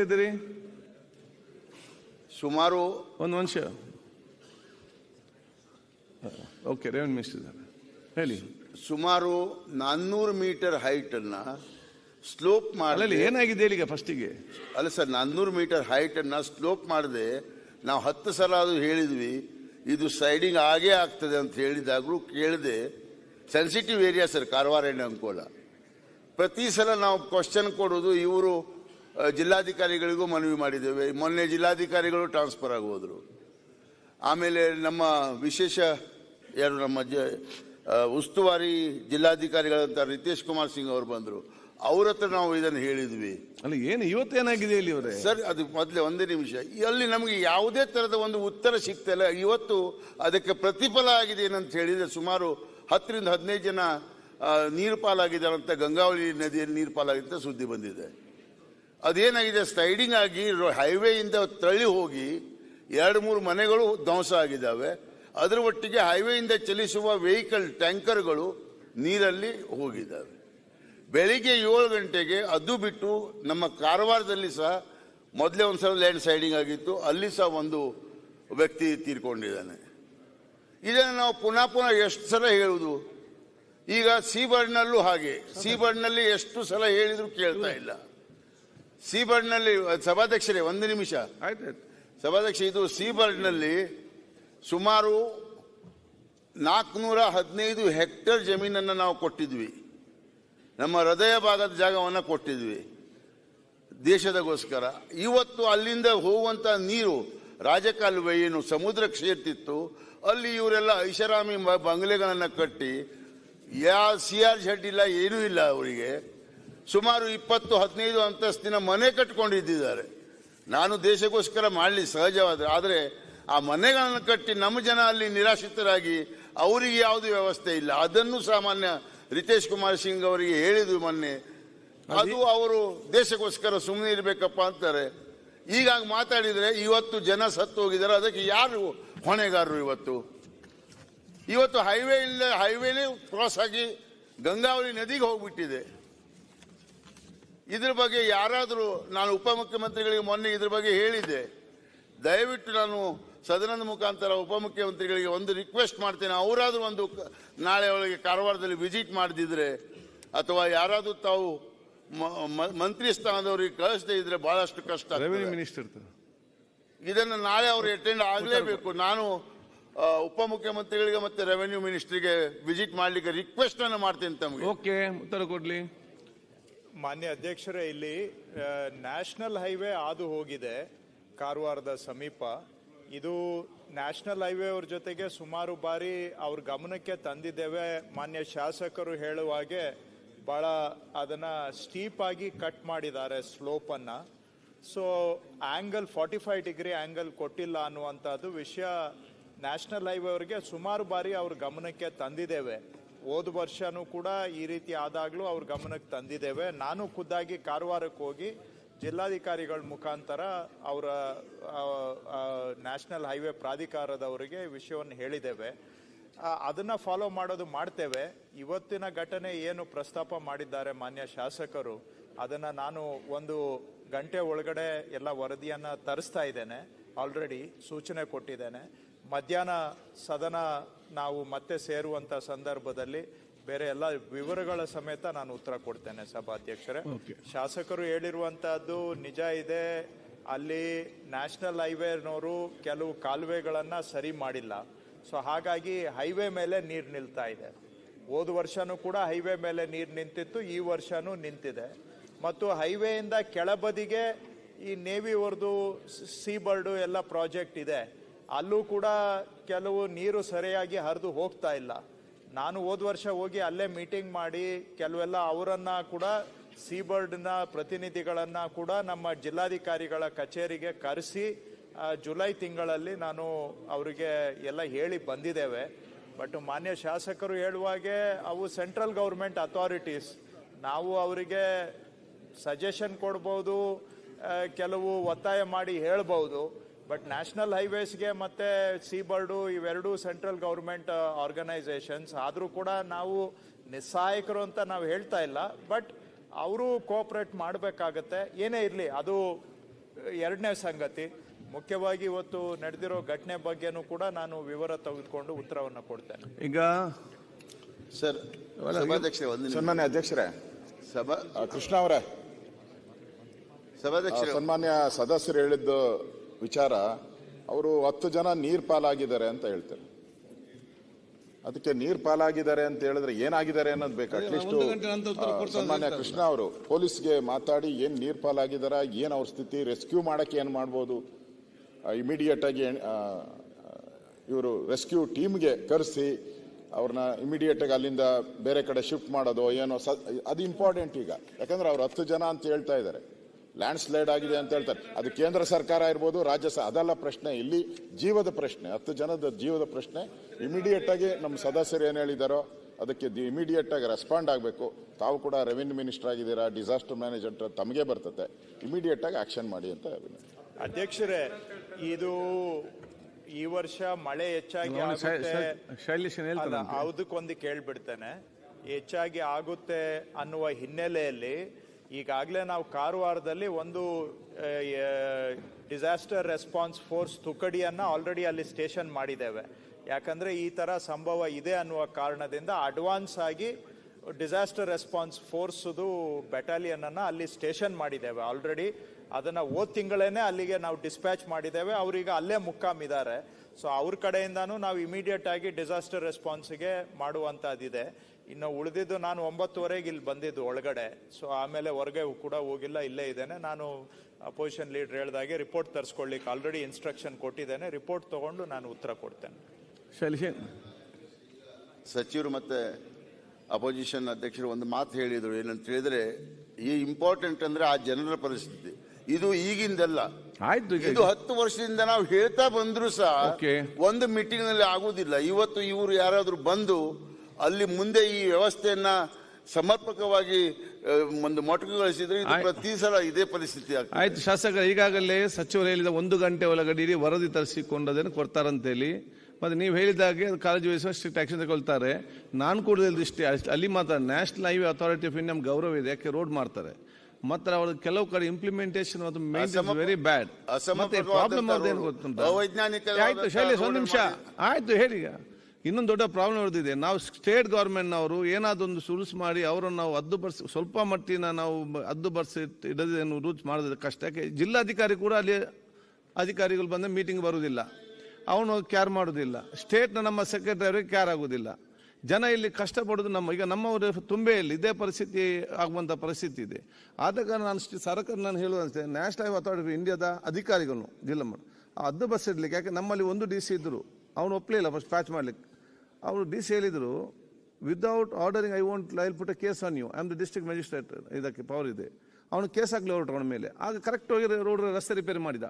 ಇದ್ದೀರಿ ಸುಮಾರು ಒಂದು ನಿಮಿಷ. ಓಕೆ ರೇವಣ್ ಮಿಸ್ಟರ್ ಹೇಳಿ. ಸುಮಾರು ನಾನ್ನೂರು ಮೀಟರ್ ಹೈಟ್ ಅನ್ನ ಸ್ಲೋಪ್ ಮಾಡಲಿ ಏನಾಗಿದೆ ಹೇಳಿ ಈಗ ಫಸ್ಟಿಗೆ ಅಲ್ಲ ಸರ್ ನಾನ್ನೂರು ಮೀಟರ್ ಹೈಟ್ ಅನ್ನ ಸ್ಲೋಪ್ ಮಾಡದೆ ನಾವು ಹತ್ತು ಸಲ ಅದು ಹೇಳಿದ್ವಿ ಇದು ಸೈಡಿಂಗ್ ಆಗೇ ಆಗ್ತದೆ ಅಂತ ಹೇಳಿದಾಗಲೂ ಕೇಳದೆ sensitive area sir Karwar Ankola ಪ್ರತಿ ಸಲ ನಾವು ಕ್ವಶನ್ ಕೊಡೋದು ಇವರು ಜಿಲ್ಲಾಧಿಕಾರಿಗಳಿಗೂ ಮನವಿ ಮಾಡಿದ್ದೇವೆ. ಮೊನ್ನೆ ಜಿಲ್ಲಾಧಿಕಾರಿಗಳು ಟ್ರಾನ್ಸ್ಫರ್ ಆಗೋದ್ರು. ಆಮೇಲೆ ನಮ್ಮ ವಿಶೇಷ ಯಾರು ನಮ್ಮ ಜ ಉಸ್ತುವಾರಿ ಜಿಲ್ಲಾಧಿಕಾರಿಗಳಂತ ರಿತೇಶ್ ಕುಮಾರ್ ಸಿಂಗ್ ಅವರು ಬಂದರು. ಅವ್ರ ಹತ್ರ ನಾವು ಇದನ್ನು ಹೇಳಿದ್ವಿ. ಅಲ್ಲ ಏನು ಇವತ್ತೇನಾಗಿದೆ ಇಲ್ಲಿ ಅವರೇ? ಸರ್ ಅದು ಮೊದಲೇ ಒಂದೇ ನಿಮಿಷ. ಅಲ್ಲಿ ನಮಗೆ ಯಾವುದೇ ಥರದ ಒಂದು ಉತ್ತರ ಸಿಗ್ತಿಲ್ಲ ಇವತ್ತು ಅದಕ್ಕೆ ಪ್ರತಿಫಲ ಆಗಿದೆ ಏನಂತ ಹೇಳಿದರೆ ಸುಮಾರು ಹತ್ತರಿಂದ ಹದಿನೈದು ಜನ ನೀರು ಪಾಲಾಗಿದ್ದಾರೆ ಅಂತ ಗಂಗಾವಳಿ ನದಿಯಲ್ಲಿ ನೀರು ಪಾಲಾಗಿದೆ ಅಂತ ಸುದ್ದಿ ಬಂದಿದೆ. ಅದೇನಾಗಿದೆ? ಸ್ಲೈಡಿಂಗ್ ಆಗಿ ಹೈವೇಯಿಂದ ತಳ್ಳಿ ಹೋಗಿ ಎರಡು ಮೂರು ಮನೆಗಳು ಧ್ವಂಸ ಆಗಿದ್ದಾವೆ. ಅದರ ಒಟ್ಟಿಗೆ ಹೈವೇಯಿಂದ ಚಲಿಸುವ ವೆಹಿಕಲ್ ಟ್ಯಾಂಕರ್ಗಳು ನೀರಲ್ಲಿ ಹೋಗಿದ್ದಾವೆ. ಬೆಳಿಗ್ಗೆ ಏಳು ಗಂಟೆಗೆ ಅದು ಬಿಟ್ಟು ನಮ್ಮ ಕಾರವಾರದಲ್ಲಿ ಸಹ ಮೊದಲೇ ಒಂದು ಸಲ ಲ್ಯಾಂಡ್ ಸ್ಲೈಡಿಂಗ್ ಆಗಿತ್ತು. ಅಲ್ಲಿ ಸಹ ಒಂದು ವ್ಯಕ್ತಿ ತೀರ್ಕೊಂಡಿದ್ದಾನೆ. ಇದನ್ನು ನಾವು ಪುನಃ ಪುನಃ ಎಷ್ಟು ಸಲ ಹೇಳುವುದು? ಈಗ ಸೀಬರ್ಡ್ನಲ್ಲೂ ಹಾಗೆ. ಸೀಬರ್ಡ್ನಲ್ಲಿ ಎಷ್ಟು ಸಲ ಹೇಳಿದ್ರು ಕೇಳ್ತಾ ಇಲ್ಲ. ಸೀಬರ್ಡ್ನಲ್ಲಿ ಸಭಾಧ್ಯಕ್ಷರೇ ಒಂದು ನಿಮಿಷ. ಆಯ್ತಾಯ್ತು. ಸಭಾಧ್ಯಕ್ಷ ಇದು ಸೀಬರ್ಡ್ನಲ್ಲಿ ಸುಮಾರು ನಾಲ್ಕುನೂರ ಹದಿನೈದು ಹೆಕ್ಟೇರ್ ಜಮೀನನ್ನು ನಾವು ಕೊಟ್ಟಿದ್ವಿ. ನಮ್ಮ ಹೃದಯ ಭಾಗದ ಜಾಗವನ್ನು ಕೊಟ್ಟಿದ್ವಿ. ದೇಶದಗೋಸ್ಕರ. ಇವತ್ತು ಅಲ್ಲಿಂದ ಹೋಗುವಂಥ ನೀರು ರಾಜಕಾಲುವೆ ಏನು? ಸಮುದ್ರ ಸೇರ್ತಿತ್ತು ಅಲ್ಲಿ ಇವರೆಲ್ಲ ಐಷಾರಾಮಿ ಬಂಗ್ಲೆಗಳನ್ನು ಕಟ್ಟಿ ಯಾ ಸಿ ಆರ್ ಶೆಡ್ ಇಲ್ಲ ಏನೂ ಇಲ್ಲ ಅವರಿಗೆ. ಸುಮಾರು ಇಪ್ಪತ್ತು ಹದಿನೈದು ಅಂತಸ್ತಿನ ಮನೆ ಕಟ್ಕೊಂಡಿದ್ದಾರೆ ನಾನು ದೇಶಕ್ಕೋಸ್ಕರ ಮಾಡಲಿ ಸಹಜವಾದ ಆದರೆ ಆ ಮನೆಗಳನ್ನು ಕಟ್ಟಿ ನಮ್ಮ ಜನ ಅಲ್ಲಿ ನಿರಾಶ್ರಿತರಾಗಿ ಅವರಿಗೆ ಯಾವುದು ವ್ಯವಸ್ಥೆ ಇಲ್ಲ. ಅದನ್ನು ಸಾಮಾನ್ಯ ರಿತೇಶ್ ಕುಮಾರ್ ಸಿಂಗ್ ಅವರಿಗೆ ಹೇಳಿದ್ವಿ ಮೊನ್ನೆ. ಅದು ಅವರು ದೇಶಕ್ಕೋಸ್ಕರ ಸುಮ್ಮನೆ ಇರಬೇಕಪ್ಪ ಅಂತಾರೆ. ಈಗ ಮಾತಾಡಿದರೆ ಮಾತಾಡಿದ್ರೆ ಇವತ್ತು ಜನ ಸತ್ತು ಹೋಗಿದ್ದಾರೆ. ಅದಕ್ಕೆ ಯಾರು ಹೊಣೆಗಾರರು ಇವತ್ತು? ಇವತ್ತು ಹೈವೇ ಇಲ್ಲ ಹೈವೇನೇ ಕ್ರಾಸ್ ಆಗಿ ಗಂಗಾವಳಿ ನದಿಗೆ ಹೋಗ್ಬಿಟ್ಟಿದೆ. ಇದ್ರ ಬಗ್ಗೆ ಯಾರಾದರೂ ನಾನು ಉಪಮುಖ್ಯಮಂತ್ರಿಗಳಿಗೆ ಮೊನ್ನೆ ಇದ್ರ ಬಗ್ಗೆ ಹೇಳಿದ್ದೆ. ದಯವಿಟ್ಟು ನಾನು ಸದನದ ಮುಖಾಂತರ ಉಪಮುಖ್ಯಮಂತ್ರಿಗಳಿಗೆ ಒಂದು ರಿಕ್ವೆಸ್ಟ್ ಮಾಡ್ತೇನೆ. ಅವರಾದರೂ ಒಂದು ನಾಳೆ ಒಳಗೆ ಕಾರವಾರದಲ್ಲಿ ವಿಸಿಟ್ ಮಾಡದಿದ್ರೆ ಅಥವಾ ಯಾರಾದರೂ ತಾವು ಮಂತ್ರಿ ಸ್ಥಾನದವರಿಗೆ ಕಳಿಸದೇ ಇದ್ರೆ ಬಹಳಷ್ಟು ಕಷ್ಟ ಮಿನಿಸ್ಟರ್ ಇರ್ತಾರೆ ಇದನ್ನು ನಾಳೆ ಅವರು ಅಟೆಂಡ್ ಆಗಲೇಬೇಕು. ನಾನು ಉಪಮುಖ್ಯಮಂತ್ರಿಗಳಿಗೆ ಮತ್ತೆ ರೆವೆನ್ಯೂ ಮಿನಿಸ್ಟ್ರಿಗೆ ವಿಸಿಟ್ ಮಾಡಲಿಕ್ಕೆ ರಿಕ್ವೆಸ್ಟ್ ಅನ್ನು ಮಾಡ್ತೇನೆ ತಮಗೆ. ಓಕೆ ಉತ್ತರ ಕೊಡ್ಲಿ. ಮಾನ್ಯ ಅಧ್ಯಕ್ಷರೇ, ಇಲ್ಲಿ ನ್ಯಾಷನಲ್ ಹೈವೇ ಹಾದು ಹೋಗಿದೆ, ಕಾರವಾರದ ಸಮೀಪ. ಇದು ನ್ಯಾಷನಲ್ ಹೈವೇ ಅವ್ರ ಜೊತೆಗೆ ಸುಮಾರು ಬಾರಿ ಅವ್ರ ಗಮನಕ್ಕೆ ತಂದಿದ್ದೇವೆ. ಮಾನ್ಯ ಶಾಸಕರು ಹೇಳುವ ಹಾಗೆ ಬಹಳ ಅದನ್ನ ಸ್ಟೀಪ್ ಆಗಿ ಕಟ್ ಮಾಡಿದ್ದಾರೆ ಸ್ಲೋಪ್ ಅನ್ನ. So angle forty five degree angle ಕೊಟ್ಟಿಲ್ಲ ಅನ್ನುವಂಥದ್ದು ವಿಷಯ ನ್ಯಾಷನಲ್ ಹೈವೇ ಅವರಿಗೆ ಸುಮಾರು ಬಾರಿ ಅವ್ರ ಗಮನಕ್ಕೆ ತಂದಿದ್ದೇವೆ. ಹೋದ ವರ್ಷನೂ ಕೂಡ ಈ ರೀತಿ ಆದಾಗಲೂ ಅವ್ರ ಗಮನಕ್ಕೆ ತಂದಿದ್ದೇವೆ. ನಾನು ಖುದ್ದಾಗಿ ಕಾರವಾರಕ್ಕೆ ಹೋಗಿ ಜಿಲ್ಲಾಧಿಕಾರಿಗಳ ಮುಖಾಂತರ ಅವರ ನ್ಯಾಷನಲ್ ಹೈವೇ ಪ್ರಾಧಿಕಾರದವರಿಗೆ ವಿಷಯವನ್ನು ಹೇಳಿದ್ದೇವೆ. ಅದನ್ನು ಫಾಲೋ ಮಾಡೋದು ಮಾಡ್ತೇವೆ. ಇವತ್ತಿನ ಘಟನೆ ಏನು ಪ್ರಸ್ತಾಪ ಮಾಡಿದ್ದಾರೆ ಮಾನ್ಯ ಶಾಸಕರು, ಅದನ್ನು ನಾನು ಒಂದು ಗಂಟೆ ಒಳಗಡೆ ಎಲ್ಲ ವರದಿಯನ್ನು ತರಿಸ್ತಾ ಇದ್ದೇನೆ. ಆಲ್ರೆಡಿ ಸೂಚನೆ ಕೊಟ್ಟಿದ್ದೇನೆ. ಮಧ್ಯಾಹ್ನ ಸದನ ನಾವು ಮತ್ತೆ ಸೇರುವಂತ ಸಂದರ್ಭದಲ್ಲಿ ಬೇರೆ ಎಲ್ಲ ವಿವರಗಳ ಸಮೇತ ನಾನು ಉತ್ತರ ಕೊಡ್ತೇನೆ ಸಭಾಧ್ಯಕ್ಷರೇ. ಶಾಸಕರು ಹೇಳಿರುವಂತಹದ್ದು ನಿಜ ಇದೆ. ಅಲ್ಲಿ ನ್ಯಾಷನಲ್ ಹೈವೇನವರು ಕೆಲವು ಕಾಲುವೆಗಳನ್ನ ಸರಿ ಮಾಡಿಲ್ಲ. ಸೊ ಹಾಗಾಗಿ ಹೈವೇ ಮೇಲೆ ನೀರು ನಿಲ್ತಾ ಇದೆ. ಹೋದ ವರ್ಷನೂ ಕೂಡ ಹೈವೇ ಮೇಲೆ ನೀರು ನಿಂತಿತ್ತು ಈ ವರ್ಷನೂ ನಿಂತಿದೆ. ಮತ್ತು ಹೈವೇಯಿಂದ ಕೆಳಬದಿಗೆ ಈ ನೇವಿವರ್ದು ಸೀ ಬರ್ಡು ಎಲ್ಲ ಪ್ರಾಜೆಕ್ಟ್ ಇದೆ. ಅಲ್ಲೂ ಕೂಡ ಕೆಲವು ನೀರು ಸರಿಯಾಗಿ ಹರಿದು ಹೋಗ್ತಾ ಇಲ್ಲ. ನಾನು ಹೋದ ವರ್ಷ ಹೋಗಿ ಅಲ್ಲೇ ಮೀಟಿಂಗ್ ಮಾಡಿ ಕೆಲವೆಲ್ಲ ಅವರನ್ನ ಕೂಡ ಸೀಬರ್ಡ್ನ ಪ್ರತಿನಿಧಿಗಳನ್ನ ಕೂಡ ನಮ್ಮ ಜಿಲ್ಲಾಧಿಕಾರಿಗಳ ಕಚೇರಿಗೆ ಕರೆಸಿ ಜುಲೈ ತಿಂಗಳಲ್ಲಿ ನಾನು ಅವರಿಗೆ ಎಲ್ಲ ಹೇಳಿ ಬಂದಿದ್ದೇವೆ. ಬಟ್ ಮಾನ್ಯ ಶಾಸಕರು ಹೇಳುವಾಗೆ ಅವು ಸೆಂಟ್ರಲ್ ಗೌರ್ಮೆಂಟ್ ಅಥಾರಿಟೀಸ್. ನಾವು ಅವರಿಗೆ ಸಜೆಷನ್ ಕೊಡ್ಬೋದು ಕೆಲವು ಒತ್ತಾಯ ಮಾಡಿ ಹೇಳ್ಬೋದು. ಬಟ್ ನ್ಯಾಷನಲ್ ಹೈವೇಸ್ಗೆ ಮತ್ತೆ ಸೀಬರ್ಡು ಇವೆರಡೂ ಸೆಂಟ್ರಲ್ ಗೌರ್ಮೆಂಟ್ ಆರ್ಗನೈಸೇಷನ್ಸ್ ಆದರೂ ಕೂಡ ನಾವು ನಿಸ್ಸಹಾಯಕರು ಅಂತ ನಾವು ಹೇಳ್ತಾ ಇಲ್ಲ. ಬಟ್ ಅವರು ಕೋಆಪ್ರೇಟ್ ಮಾಡಬೇಕಾಗತ್ತೆ. ಏನೇ ಇರಲಿ ಅದು ಎರಡನೇ ಸಂಗತಿ. ಮುಖ್ಯವಾಗಿ ಇವತ್ತು ನಡೆದಿರೋ ಘಟನೆ ಬಗ್ಗೆನೂ ಕೂಡ ನಾನು ವಿವರ ತೆಗೆದುಕೊಂಡು ಉತ್ತರವನ್ನು ಕೊಡ್ತೇನೆ. ಈಗ ಸರ್ ಸಭಾಧ್ಯಕ್ಷರೇ ಒಂದು ನಿಮಿಷ. ಸನ್ಮಾನ್ಯ ಅಧ್ಯಕ್ಷರೇ. ಸಭಾ ಕೃಷ್ಣ ಅವರೇ. ಸಭಾಧ್ಯಕ್ಷ ಸಭಾಧ್ಯಕ್ಷರೇ ಸನ್ಮಾನ್ಯ ಸದಸ್ಯರು ಹೇಳಿದ್ದು ವಿಚಾರ ಅವರು ಹತ್ತು ಜನ ನೀರ್ ಪಾಲಾಗಿದ್ದಾರೆ ಅಂತ ಹೇಳ್ತಾರೆ. ಅದಕ್ಕೆ ನೀರ್ ಪಾಲಾಗಿದ್ದಾರೆ ಅಂತ ಹೇಳಿದ್ರೆ ಏನಾಗಿದ್ದಾರೆ ಅನ್ನೋದು ಬೇಕು. ಅಟ್ಲೀಸ್ಟ್ ಸನ್ಮಾನ್ಯ ಕೃಷ್ಣ ಅವರು ಪೊಲೀಸ್ಗೆ ಮಾತಾಡಿ ಏನ್ ನೀರ್ ಪಾಲಾಗಿದ್ದಾರ ಏನ್ ಅವ್ರ ಸ್ಥಿತಿ ರೆಸ್ಕ್ಯೂ ಮಾಡಕ್ಕೆ ಏನ್ ಮಾಡ್ಬೋದು. ಇಮಿಡಿಯೇಟ್ ಆಗಿ ಇವರು ರೆಸ್ಕ್ಯೂ ಟೀಮ್ಗೆ ಕರೆಸಿ ಅವ್ರನ್ನ ಇಮಿಡಿಯೇಟ್ ಆಗಿ ಅಲ್ಲಿಂದ ಬೇರೆ ಕಡೆ ಶಿಫ್ಟ್ ಮಾಡೋದು ಏನೋ ಸ- ಅದು ಇಂಪಾರ್ಟೆಂಟ್ ಈಗ. ಯಾಕಂದ್ರೆ ಅವ್ರು ಹತ್ತು ಜನ ಅಂತ ಹೇಳ್ತಾ ಇದ್ದಾರೆ. ಲ್ಯಾಂಡ್ ಸ್ಲೈಡ್ ಆಗಿದೆ ಅಂತ ಹೇಳ್ತಾರೆ. ಅದು ಕೇಂದ್ರ ಸರ್ಕಾರ ಇರ್ಬೋದು ರಾಜ್ಯ ಸ ಅದೆಲ್ಲ ಪ್ರಶ್ನೆ. ಇಲ್ಲಿ ಜೀವದ ಪ್ರಶ್ನೆ ಹತ್ತು ಜನದ ಜೀವದ ಪ್ರಶ್ನೆ. ಇಮಿಡಿಯೇಟ್ ಆಗಿ ನಮ್ಮ ಸದಸ್ಯರು ಏನು ಹೇಳಿದಾರೋ ಅದಕ್ಕೆ ಇಮಿಡಿಯೇಟ್ ಆಗಿ ರೆಸ್ಪಾಂಡ್ ಆಗಬೇಕು. ತಾವು ಕೂಡ ರೆವಿನ್ಯೂ ಮಿನಿಸ್ಟರ್ ಆಗಿದ್ದೀರಾ ಡಿಸಾಸ್ಟರ್ ಮ್ಯಾನೇಜ್ಮೆಂಟ್ ತಮಗೆ ಬರ್ತದೆ ಇಮಿಡಿಯೇಟ್ ಆಗಿ ಆಕ್ಷನ್ ಮಾಡಿ ಅಂತ ವಿನಂತಿ. ಅಧ್ಯಕ್ಷರೇ ಇದು ಈ ವರ್ಷ ಮಳೆ ಹೆಚ್ಚಾಗಿ ಅದಕ್ಕೊಂದು ಕೇಳ್ಬಿಡ್ತೇನೆ. ಹೆಚ್ಚಾಗಿ ಆಗುತ್ತೆ ಅನ್ನುವ ಹಿನ್ನೆಲೆಯಲ್ಲಿ ಈಗಾಗಲೇ ನಾವು ಕಾರವಾರದಲ್ಲಿ ಒಂದು ಡಿಸಾಸ್ಟರ್ ರೆಸ್ಪಾನ್ಸ್ ಫೋರ್ಸ್ ತುಕಡಿಯನ್ನು ಆಲ್ರೆಡಿ ಅಲ್ಲಿ ಸ್ಟೇಷನ್ ಮಾಡಿದ್ದೇವೆ. ಯಾಕಂದರೆ ಈ ಥರ ಸಂಭವ ಇದೆ ಅನ್ನುವ ಕಾರಣದಿಂದ ಅಡ್ವಾನ್ಸ್ ಆಗಿ ಡಿಸಾಸ್ಟರ್ ರೆಸ್ಪಾನ್ಸ್ ಫೋರ್ಸ್ದು ಬೆಟಾಲಿಯನನ್ನು ಅಲ್ಲಿ ಸ್ಟೇಷನ್ ಮಾಡಿದ್ದೇವೆ. ಆಲ್ರೆಡಿ ಅದನ್ನು ಹೋದ ತಿಂಗಳೇ ಅಲ್ಲಿಗೆ ನಾವು ಡಿಸ್ಪ್ಯಾಚ್ ಮಾಡಿದ್ದೇವೆ. ಅವರೀಗ ಅಲ್ಲೇ ಮುಕ್ಕಾಮ್ ಇದ್ದಾರೆ ಸೊ ಅವ್ರ ಕಡೆಯಿಂದನೂ ನಾವು ಇಮಿಡಿಯೇಟ್ ಆಗಿ ಡಿಸಾಸ್ಟರ್ ರೆಸ್ಪಾನ್ಸ್ಗೆ ಮಾಡುವಂತದ್ದಿದೆ ಇನ್ನು ಉಳಿದಿದ್ದು ನಾನು ಒಂಬತ್ತುವರೆಗೆ ಇಲ್ಲಿ ಬಂದಿದ್ದು ಒಳಗಡೆ. ಸೊ ಆಮೇಲೆ ಹೊರಗೆ ಕೂಡ ಹೋಗಿಲ್ಲ ಇಲ್ಲೇ ಇದ್ದೇನೆ. ನಾನು ಅಪೋಸಿಷನ್ ಲೀಡರ್ ಹೇಳಿದಾಗೆ ರಿಪೋರ್ಟ್ ತರಿಸ್ಕೊಳ್ಳಿಕ್ಕೆ ಆಲ್ರೆಡಿ ಇನ್ಸ್ಟ್ರಕ್ಷನ್ ಕೊಟ್ಟಿದ್ದೇನೆ. ರಿಪೋರ್ಟ್ ತಗೊಂಡು ನಾನು ಉತ್ತರ ಕೊಡ್ತೇನೆ. ಶೈಲೇಶ್ ಸಚಿವರು ಮತ್ತೆ ಅಪೋಸಿಷನ್ ಅಧ್ಯಕ್ಷರು ಒಂದು ಮಾತು ಹೇಳಿದರು. ಏನಂತ ಹೇಳಿದ್ರೆ ಈ ಇಂಪಾರ್ಟೆಂಟ್ ಅಂದ್ರೆ ಆ ಜನರ ಪರಿಸ್ಥಿತಿ. ಇದು ಈಗಿಂದಲ್ಲ. ಆಯ್ತು ಇದು ಹತ್ತು ವರ್ಷದಿಂದ ನಾವು ಹೇಳ್ತಾ ಬಂದ್ರು ಸಹ. ಒಂದು ಮೀಟಿಂಗ್ನಲ್ಲಿ ಆಗುದಿಲ್ಲ ಇವತ್ತು ಇವರು ಯಾರಾದ್ರೂ ಬಂದು ಅಲ್ಲಿ ಮುಂದೆ ಈ ವ್ಯವಸ್ಥೆಯನ್ನ ಸಮರ್ಪಕವಾಗಿ ಒಂದು ಮೊಟಕುಗೊಳಿಸಿದ್ರೆ ಇದು ಪ್ರತಿ ಸಲ ಇದೇ ಪರಿಸ್ಥಿತಿ ಆಗ್ತದೆ. ಆಯ್ತು ಶಾಸಕರು ಈಗಾಗಲೇ ಸಚಿವರು ಹೇಳಿದ ಒಂದು ಗಂಟೆ ಒಳಗಡೆ ಇಡೀ ವರದಿ ತರಿಸಿಕೊಂಡದನ್ನು ಕೊಡ್ತಾರಂತೇಳಿ ಮತ್ತೆ ನೀವು ಹೇಳಿದಾಗೆ ಅದು ಕಾಳಜಿ ವಹಿಸುವ ಸ್ಟ್ರಿಕ್ಟ್ ಆಕ್ಷನ್ ತಗೊಳ್ತಾರೆ ನಾನು ಕೂಡ ದೃಷ್ಟಿ ಅಲ್ಲಿ ಮಾತ್ರ National Highway Authority of India ಗೌರವ ಇದೆ ಯಾಕೆ ರೋಡ್ ಮಾಡ್ತಾರೆ. ಮತ್ತೆ ಅವರು ಕೆಲವು ಕಡೆ ಇಂಪ್ಲಿಮೆಂಟೇಷನ್ ಅದು ವೆರಿ ಬ್ಯಾಡ್ ಮತ್ತೆ ಪ್ರಾಬ್ಲಮ್ ಅವ್ರದ್ದು ಏನು ಗೊತ್ತುಂಟು? ಆಯ್ತು ಶೈಲೇಶ್ ಒಂದು ನಿಮಿಷ. ಆಯ್ತು ಹೇಳಿ ಇನ್ನೊಂದು ದೊಡ್ಡ ಪ್ರಾಬ್ಲಮ್ ಹೊಡೆದಿದೆ ನಾವು ಸ್ಟೇಟ್ ಗೌರ್ಮೆಂಟ್ನವರು ಏನಾದೊಂದು ಸುರುಸು ಮಾಡಿ ಅವರನ್ನು ನಾವು ಅದ್ದು ಬರ್ಸಿ, ಸ್ವಲ್ಪ ಮಟ್ಟಿನ ನಾವು ಅದ್ದು ಬರ್ಸಿ ಇಡೋದೇನು ರೂಲ್ಸ್ ಮಾಡೋದು ಕಷ್ಟ. ಯಾಕೆ? ಜಿಲ್ಲಾಧಿಕಾರಿ ಕೂಡ ಅಲ್ಲಿ ಅಧಿಕಾರಿಗಳು ಬಂದ ಮೀಟಿಂಗ್ ಬರುವುದಿಲ್ಲ ಅವನು ಕ್ಯಾರ್ ಮಾಡೋದಿಲ್ಲ. ಸ್ಟೇಟ್ನ ನಮ್ಮ ಸೆಕ್ರೆಟರಿ ಅವರಿಗೆ ಕ್ಯಾರ್ ಆಗೋದಿಲ್ಲ. ಜನ ಇಲ್ಲಿ ಕಷ್ಟಪಡೋದು ನಮ್ಮ, ಈಗ ನಮ್ಮವರು ತುಂಬೆಯಲ್ಲಿ ಇದೇ ಪರಿಸ್ಥಿತಿ ಆಗುವಂಥ ಪರಿಸ್ಥಿತಿ ಇದೆ. ಆದ ಕಾರಣ ನಾನು ಸರ್ಕಾರ ನಾನು ಹೇಳುವಂತೆ ನ್ಯಾಷನಲ್ ಅಥಾರಿಟಿ ಇಂಡಿಯಾದ ಅಧಿಕಾರಿಗಳು, ಜಿಲ್ಲಾ ಮಟ್ಟ. ಅದ್ದು ಬಸ್ ಇರಲಿಕ್ಕೆ ಯಾಕೆ? ನಮ್ಮಲ್ಲಿ ಒಂದು ಡಿ ಸಿ ಇದ್ದರು ಅವನು ಒಪ್ಪಲಿಲ್ಲ ಫಸ್ಟ್ ಪ್ಯಾಚ್ ಮಾಡ್ಲಿಕ್ಕೆ. ಅವರು ಡಿ ಸಿ ಹೇಳಿದರು without ordering I want I'll put a case on you I am the district magistrate ಇದಕ್ಕೆ ಪವರ್ ಇದೆ. ಅವನು ಕೇಸ್ ಆಗಲಿ ಹೊರಟು ಅವನ ಮೇಲೆ. ಆಗ ಕರೆಕ್ಟ್ ಹೋಗಿ ರೋಡ್ ರಸ್ತೆ ರಿಪೇರಿ ಮಾಡಿದ.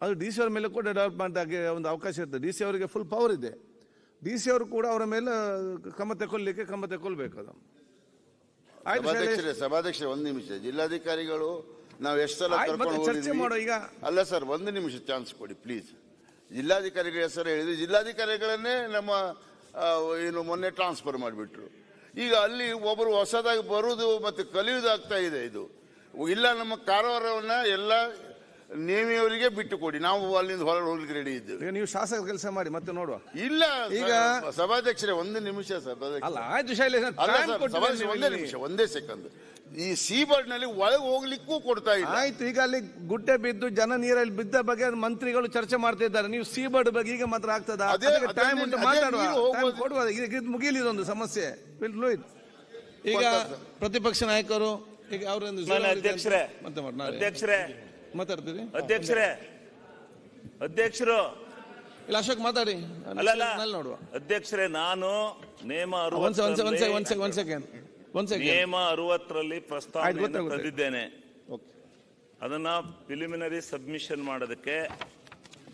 ಅದು ಡಿ ಸಿ ಅವ್ರ ಮೇಲೆ ಕೂಡ ಡೆವಲಪ್ ಮಾಡಿದಾಗೆ ಒಂದು ಅವಕಾಶ ಇರ್ತದೆ. ಡಿ ಸಿ ಅವರಿಗೆ ಫುಲ್ ಪವರ್ ಇದೆ. ಡಿ ಸಿ ಅವರು ಕೂಡ ಅವರ ಮೇಲೆ ಕ್ರಮ ತಗೊಳ್ಳಿಕ್ಕೆ ಕ್ರಮ ತಗೊಳ್ಬೇಕು ಅದು. ಶೈಲೇಶ್. ಸಭಾಧ್ಯಕ್ಷರೇ ಸಭಾಧ್ಯಕ್ಷರೇ ಒಂದು ನಿಮಿಷ. ಜಿಲ್ಲಾಧಿಕಾರಿಗಳು ನಾವು ಎಷ್ಟು ಸಲ ಕರ್ಕೊಂಡು ಚರ್ಚೆ ಮಾಡೋ ಈಗ. ಅಲ್ಲ ಸರ್ ಒಂದು ನಿಮಿಷ ಚಾನ್ಸ್ ಕೊಡಿ ಪ್ಲೀಸ್. ಜಿಲ್ಲಾಧಿಕಾರಿಗಳ ಹೆಸರು ಹೇಳಿದ್ರು. ಜಿಲ್ಲಾಧಿಕಾರಿಗಳನ್ನೇ ನಮ್ಮ ಏನು ಮೊನ್ನೆ ಟ್ರಾನ್ಸ್ಫರ್ ಮಾಡಿಬಿಟ್ರು. ಈಗ ಅಲ್ಲಿ ಒಬ್ಬರು ಹೊಸದಾಗಿ ಬರುವುದು ಮತ್ತು ಕಲಿಯುವುದಾಗ್ತಾ ಇದೆ ಇದು. ಇಲ್ಲ, ನಮ್ಮ ಕಾರವಾರವನ್ನು ಎಲ್ಲ ನೇಮಿಯವರಿಗೆ ಬಿಟ್ಟು ಕೊಡಿ. ನಾವು ಅಲ್ಲಿಂದ ಹೊರ ಹೋಗ್ಲಿಕ್ಕೆ ರೆಡಿ ಇದ್ದೇವೆ. ಈಗ ನೀವು ಶಾಸಕ ಕೆಲಸ ಮಾಡಿ ಮತ್ತೆ ನೋಡುವ. ಇಲ್ಲ ಈಗ- ಸ- ಸಭಾಧ್ಯಕ್ಷರೇ ಒಂದು ನಿಮಿಷ ಸಭಾಧ್ಯಕ್ಷ ಅಲ್ಲ ಆಯ್ತು ಶೈಲೇಶ್ ಅಲ್ಲ time ಸರ್, ಕೊಟ್ಟಿದ್ದೇನೆ ಸಭಾಧ್ಯಕ್ಷ ಒಂದೇ. ನಿಮಿಷ ಒಂದೇ ಸೆಕೆಂಡ್ ಈ ಸೀಬರ್ಡ್ನಲ್ಲಿ ಒಳಗೆ ಹೋಗ್ಲಿಕ್ಕೂ ಕೊಡ್ತಾ ಇಲ್ಲ. ಆಯ್ತು ಈಗ ಅಲ್ಲಿ ಗುಡ್ಡೆ ಬಿದ್ದು ಜನ ನೀರಲ್ಲಿ ಬಿದ್ದ ಬಗ್ಗೆ ಅದು ಮಂತ್ರಿಗಳು ಚರ್ಚೆ ಮಾಡ್ತಾ ಇದ್ದಾರೆ. ನೀವು ಸೀಬರ್ಡ್ ಬಗ್ಗೆ ಈಗ ಮಾತ್ರ ಆಗ್ತದ? ಅದೇ- ಟೈಮ್ ಉಂಟು ಅದೇ ಮಾತಾಡುವ. ನೀರು ಹೋಗುವುದು- Time ಕೊಡುವ. ಈಗ ಇದು ಮುಗಿಲಿ ಇದೊಂದು ಸಮಸ್ಯೆ. Will do it. ಈಗ ಪ್ರತಿಪಕ್ಷ ನಾಯಕರು ಈಗ ಅವರೊಂದು ಮಾನ್ಯ ಅಧ್ಯಕ್ಷರೇ ಮತ್ತೆ ಮಾಡಿ ನಾಳೆ. ಅಧ್ಯಕ್ಷರೇ ಮಾತಾಡ್ತೀರಿ ಅಧ್ಯಕ್ಷರೇ ಅಧ್ಯಕ್ಷರು. ಇಲ್ಲ ಅಶೋಕ್ ಮಾತಾಡಿ. ನೋಡುವ. ಅಧ್ಯಕ್ಷರೇ ನಾನು ನೇಮ ನೇಮ ಅರವತ್ತರಲ್ಲಿ. ತಂದಿದ್ದೇನೆ ಓಕೆ. ಅದನ್ನ ಪ್ರಿಲಿಮಿನರಿ ಸಬ್ಮಿಷನ್ ಮಾಡೋದಕ್ಕೆ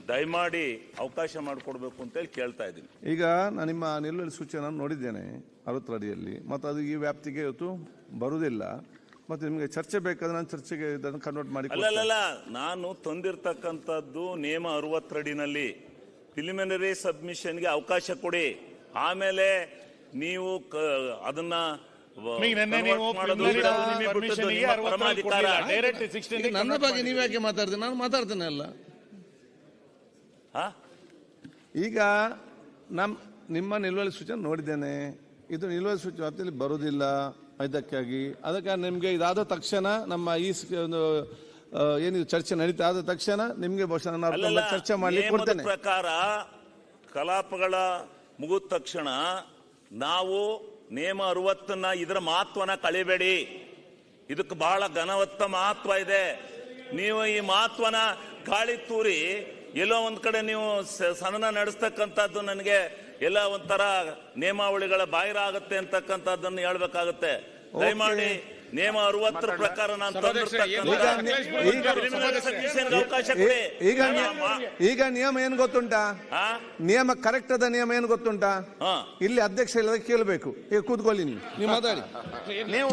ದಯಮಾಡಿ ಅವಕಾಶ ಮಾಡಿಕೊಡ್ಬೇಕು ಅಂತೇಳಿ ಕೇಳ್ತಾ ಇದ್ದೀನಿ. ಈಗ ನಾನು ನಿಮ್ಮ ನಿಲ್ಲುವ ಸೂಚನೆ ನೋಡಿದ್ದೇನೆ ಅರವತ್ತರ ಅಡಿಯಲ್ಲಿ. ಮತ್ತು ಅದು ಈ ವ್ಯಾಪ್ತಿಗೆ ಇವತ್ತು ಬರುವುದಿಲ್ಲ. ಮತ್ತು ನಿಮಗೆ ಚರ್ಚೆ ಬೇಕಾದ್ರೆ ನಾನು ಚರ್ಚೆಗೆ ಇದನ್ನು ಕನ್ವರ್ಟ್ ಮಾಡಿ ಅಲ್ಲ ಅಲ್ಲಲ್ಲ ನಾನು ತಂದಿರ್ತಕ್ಕಂಥದ್ದು ನೇಮ ಅರವತ್ತರಡಿನಲ್ಲಿ. ಪ್ರಿಲಿಮಿನರಿ ಸಬ್ಮಿಷನ್ಗೆ ಅವಕಾಶ ಕೊಡಿ. ಆಮೇಲೆ ನೀವು ಅದನ್ನ ಈಗ ನೆನ್ನೆ ನೀವು convert ಮಾಡೋದು preliminary ಬಿಡೋದು ನಿಮಗೆ permission ಬಿಟ್ಟದ್ದು, ಗೆ ನಿಮ್ಮ ಅರವತ್ತೊಂದು ಪರಮಾಧಿಕಾರ. ಕೊಡ್ಲಿಲ್ಲ. Direct 16 ಈಗ ನನ್ನ ಬಗ್ಗೆ ನೀವು ಯಾಕೆ ಮಾತಾಡ್ತೀನಿ ನಾನು ಮಾತಾಡ್ತೇನೆ ಅಲ್ಲ. ಹಾ? ಈಗ ನಮ್ಮ ನಿಮ್ಮ ನಿಲುವಳಿ ಸೂಚನೆ ನೋಡಿದ್ದೇನೆ. ಇದು ನಿಲುವಳಿ ಸೂಚನೆ ವ್ಯಾಪ್ತಿಯಲ್ಲಿ ಬರುವುದಿಲ್ಲ. ಇದಕ್ಕಾಗಿ. ಅದಕ್ಕೆ ನಿಮಗೆ ಇದಾದ ತಕ್ಷಣ ನಮ್ಮ ಈ ಒಂದು ಏನಿದೆ ಏನಿದು ಚರ್ಚೆ ನಡೀತಾ ಆದ ತಕ್ಷಣ ನಿಮಗೆ ಬಹುಶಃ ನಾನು ಚರ್ಚೆ ಮಾಡಿ ಕೊಡ್ತೇನೆ. ಪ್ರಕಾರ ಕಲಾಪಗಳ ಮುಗಿದ ತಕ್ಷಣ ನಾವು ನೇಮ ಅರವತ್ತನ್ನ ಇದರ ಮಹತ್ವನ ಕಳಿಬೇಡಿ. ಇದಕ್ಕೆ ಬಹಳ ಘನವತ್ತ ಮಹತ್ವ ಇದೆ. ನೀವು ಈ ಮಹತ್ವನ ಗಾಳಿ ತೂರಿ ಎಲ್ಲೋ ಒಂದ್ ಕಡೆ ನೀವು ಸದನ ನಡೆಸ್ತಕ್ಕಂಥದ್ದು ನನಗೆ ಎಲ್ಲ ಒಂಥರ ನೇಮಾವಳಿಗಳ ಬಾಹಿರ ಆಗುತ್ತೆ ಅಂತಕ್ಕಂಥದ್ದನ್ನು ಹೇಳ್ಬೇಕಾಗುತ್ತೆ. ದಯಮಾಡಿ ನಿಯಮ ಅರವತ್ತರ ಪ್ರಕಾರ ನಾನು ಈಗ ಈಗ ತಂದಿರ್ತಕ್ಕಂಥ ಅವಕಾಶ ಈಗ ಈಗ ನಿಯಮ ಏನ್ ಗೊತ್ತುಂಟಾ? ನಿಯಮ ಕರೆಕ್ಟ್ ಅದ ನಿಯಮ ಏನ್ ಗೊತ್ತುಂಟಾ? ಇಲ್ಲಿ ಅಧ್ಯಕ್ಷ ಇಲ್ಲದ ಕೇಳಬೇಕು. ಈಗ ಕೂತ್ಕೊಳ್ಳಿ ನೀವು. ನೀವು ಮಾತಾಡಿ. ನೀವು